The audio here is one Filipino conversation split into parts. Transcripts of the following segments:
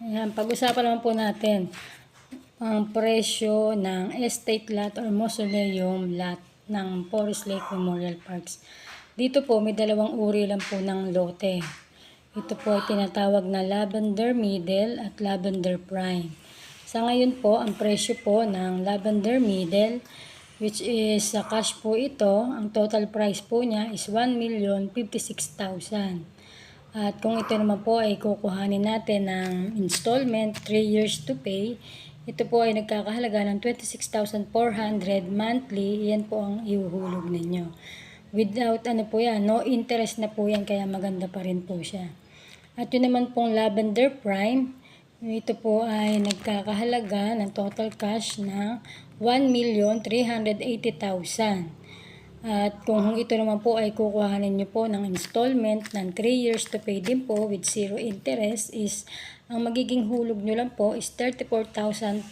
Ayan, pag-usapan naman po natin ang presyo ng estate lot or mausoleum lot ng Forest Lake Memorial Parks. Dito po, may dalawang uri lang po ng lote. Ito po ay tinatawag na Lavender Middle at Lavender Prime. Sa ngayon po, ang presyo po ng Lavender Middle, which is sa cash po ito, ang total price po niya is 1,056,000. At kung ito naman po ay kukuhanin natin ng installment, 3 years to pay, ito po ay nagkakahalaga ng 26,400 monthly. Yan po ang ihuhulog ninyo. Without ano po yan, no interest na po yan kaya maganda pa rin po siya. At yun naman pong Lavender Prime, ito po ay nagkakahalaga ng total cash na 1,380,000. At kung ito naman po ay kukuhanin nyo po ng installment ng 3 years to pay din po with zero interest is ang magiging hulog nyo lang po is 34,500.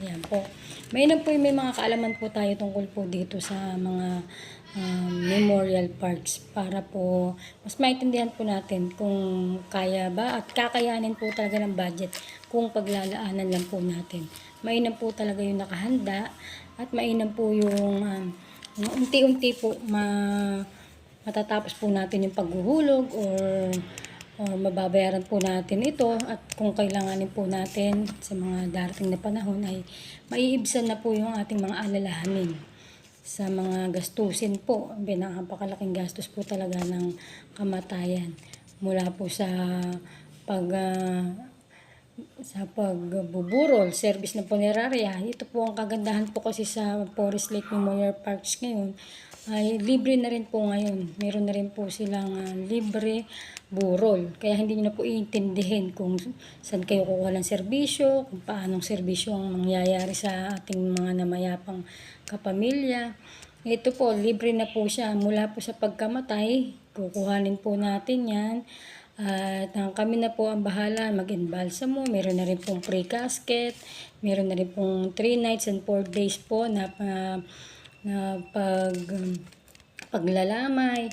Yan po. May po may mga kaalaman po tayo tungkol po dito sa mga um, memorial parks para po mas maintindihan po natin kung kaya ba at kakayanin po talaga ng budget kung paglalaanan lang po natin. Mainam po talaga yung nakahanda at mainam po yung um, unti-unti po ma matatapos po natin yung paghuhulog or, or mababayaran po natin ito at kung kailanganin po natin sa mga darating na panahon ay maiibsan na po yung ating mga alalahanin sa mga gastusin po. Pinakapakalaking gastos po talaga ng kamatayan mula po sa pag ah, sa pagbuburol, service na punerarya. Ito po ang kagandahan po kasi sa Forest Lake Memorial Parks ngayon ay libre na rin po ngayon. Meron na rin po silang ah, libre burol. Kaya hindi nyo na po iintindihin kung saan kayo kukuha ng serbisyo, kung paanong serbisyo ang mangyayari sa ating mga namayapang kapamilya. Ito po, libre na po siya mula po sa pagkamatay. Kukuhanin po natin yan. At ang kami na po ang bahala mag-embalsamo. Meron na rin pong pre-casket. Meron na rin pong 3 nights and 4 days po na, pa- na pag, paglalamay.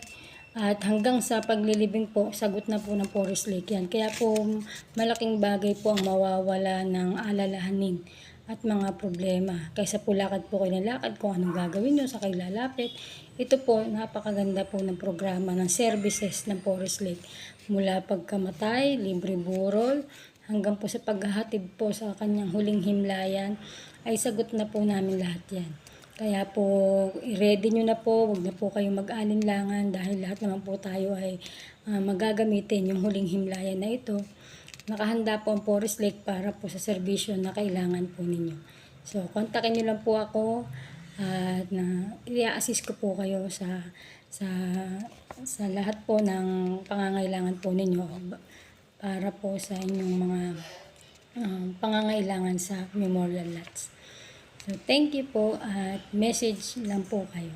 At hanggang sa paglilibing po, sagot na po ng Forest Lake yan. Kaya po malaking bagay po ang mawawala ng alalahanin at mga problema. Kaysa po lakad po kayo ng lakad kung anong gagawin nyo sa kayo lalapit. Ito po, napakaganda po ng programa ng services ng Forest Lake. Mula pagkamatay, libre burol, hanggang po sa paghahatid po sa kanyang huling himlayan, ay sagot na po namin lahat yan. Kaya po, i-ready nyo na po, huwag na po kayong mag-alinlangan dahil lahat naman po tayo ay ah, magagamitin yung huling himlayan na ito. Nakahanda po ang Forest Lake para po sa serbisyo na kailangan po ninyo. So, kontakin nyo lang po ako at na i-assist ko po kayo sa sa sa lahat po ng pangangailangan po ninyo para po sa inyong mga um, pangangailangan sa memorial lots. So, thank you po at message lang po kayo.